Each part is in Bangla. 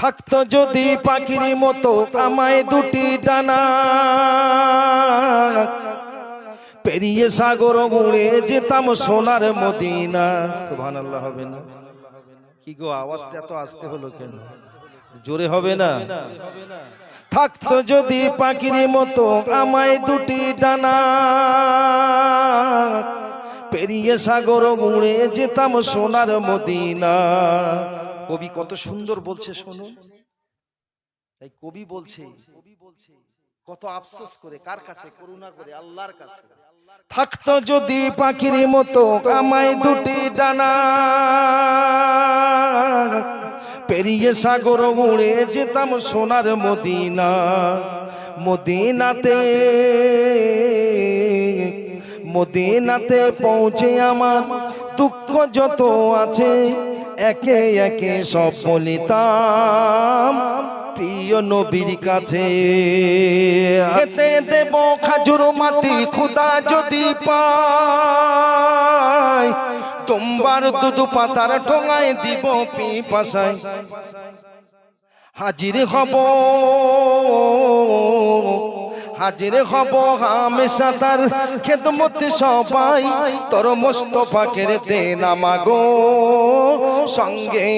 থাকতো যদি পাখির মতো আমায় দুটি ডানা। পেরিয়ে সাগর উড়ে যেতাম সোনার মদিনা। সুবহানাল্লাহ হবে না। কি গো, আওয়াজটা এত আসতে হলো কেন? জোরে হবে না? থাকতো যদি পাখির মতো আমায় দুটি ডানা। পেরিয়ে সাগর উড়ে যেতাম সোনার মদিনা। কবি কত সুন্দর বলছে শোনো। তাই কবি বলছে কবি বলছে কত আফসোস করে কার কাছে? করুণা করে আল্লাহর কাছে। থাকতো যদি পাখির মতো আমায় দুটি ডানা পেরিয়ে সাগর উড়ে যেতাম সোনার মদিনা। মদিনাতে মদিনাতে পৌঁছে আমার দুঃখ যত আছে। একে একে সব বলিতাম, প্রিয় নবীর কাছে। খেতে দেব খাজুর মাটি, খুদা যদি পায় তোমার দুধ পাতার ঠোঙায় দিব পিপাসায়। হাজির হব হাজির হব হামেশা তার খেদমত সবাই, তোর মোস্তফাকের দে নামাগো সঙ্গে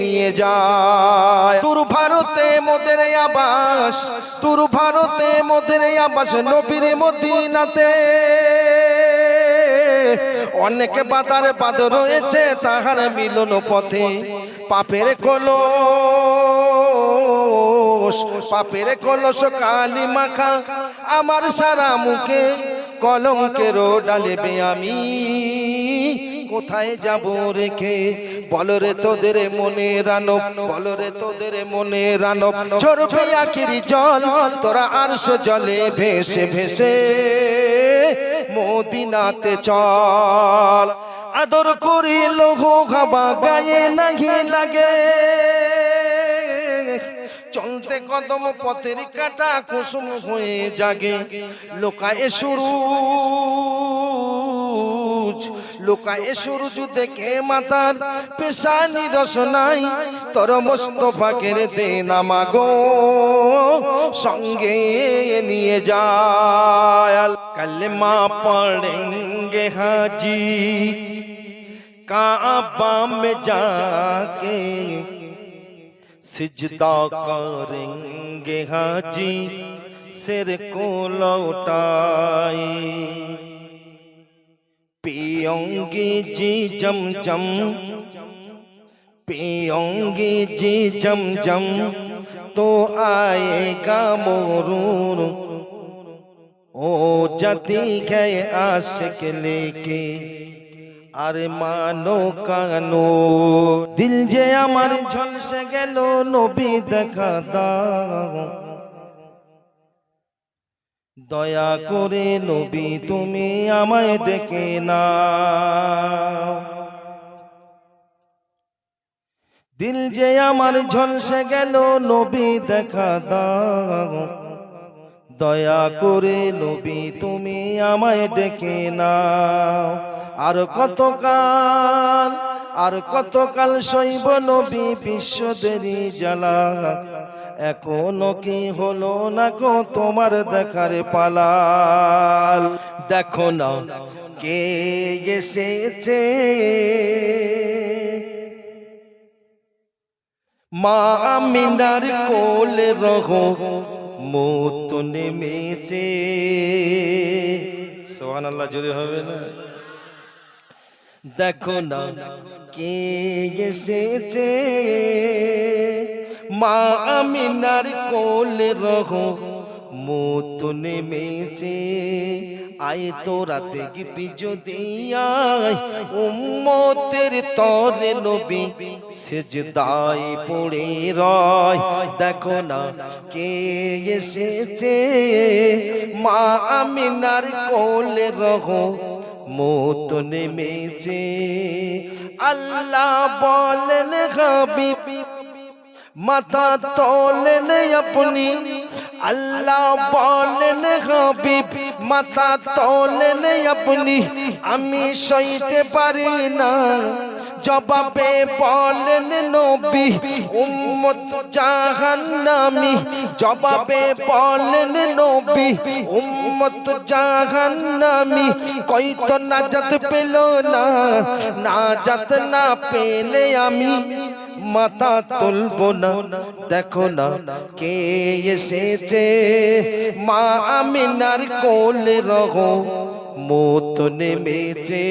নিয়ে যায়। তোর ভারতে মোদের আবাস, তোর ভারতে মোদের আবাস নবীর মদিনাতে। অনেক বাধার বাদ রয়েছে তাহার মিলন পথে। পাপের কলস পাপের কলস কালি মাখা, আমার সারা মুখে কলঙ্কের ডালেবে আমি। কোথায় যাব রেখে? বলরে তোদের মনে রানব বলরে তোদের মনে রানব। ঝরবে আখির জল, তোরা আরশ জলে ভেসে ভেসে মদিনাতে চল। আদর করি লোহ খাবা, গায়ে নাহি লাগে। চলতে কদম পথের কাটা কুসুম হয়ে জাগে। লোকায় শুরু লোকায় সূর্য দেখে মাতার পেশানি রসনাই তোর মোস্তফাকের দে নামাগো সঙ্গে নিয়ে যায়। कलमा पढ़ेंगे हाजी काबा में जाके सिजदा करेंगे हाजी सिर को लौटाए पियोंगे जी जम जम पियोंगे जी जम जम तो आएगा मोरू ओ जती गए आशिक लेके আরে মানো কানো দিল যে আমার ঝলসে গেল নবী দেখা দাও দয়া করে নবী তুমি আমায় ডেকে না দিল যে আমার ঝলসে গেল নবী দেখা দাও দয়া করে নবী, তুমি আমায় ডেকে নাও। আর কতকাল আর কতকাল শৈব নবী বিশ্বদেরই জ্বালা এখনও কি হলো না গো তোমার দেখার পালাল? দেখো না, কে এসেছে? মা আমিনার কোলে রহো। মত নেমেছে সোহান আল্লাহ জোরে হবে না? দেখো না কে এসেছে। মা আমিনার কোলে রহো। মত নেমেছে আয় তোরা দেখবি যদি আয় উম্মতের তরে নবী সেজদায় পড়ে রয়। দেখো না কে এসেছে, মা আমিনার কোলে রহো মত নেমেছে আল্লাহ বলেন হাবিব, মাথা তোলেন আপনি আল্লাহ বলেন হাবিব মাথা তোলেন আপনি। আমি সইতে পারি না। জবাবে বলেন, নবী, উম্মত জাহান্নামি। জবাবে বলেন, নবী, উম্মত জাহান্নামি। কই তো নাজাত পেল না? নাজাত না পেলে আমি মাথা তুলব না। দেখো না কে এসেছে। মা আমিনার কোলে রহ মত নেমেছে।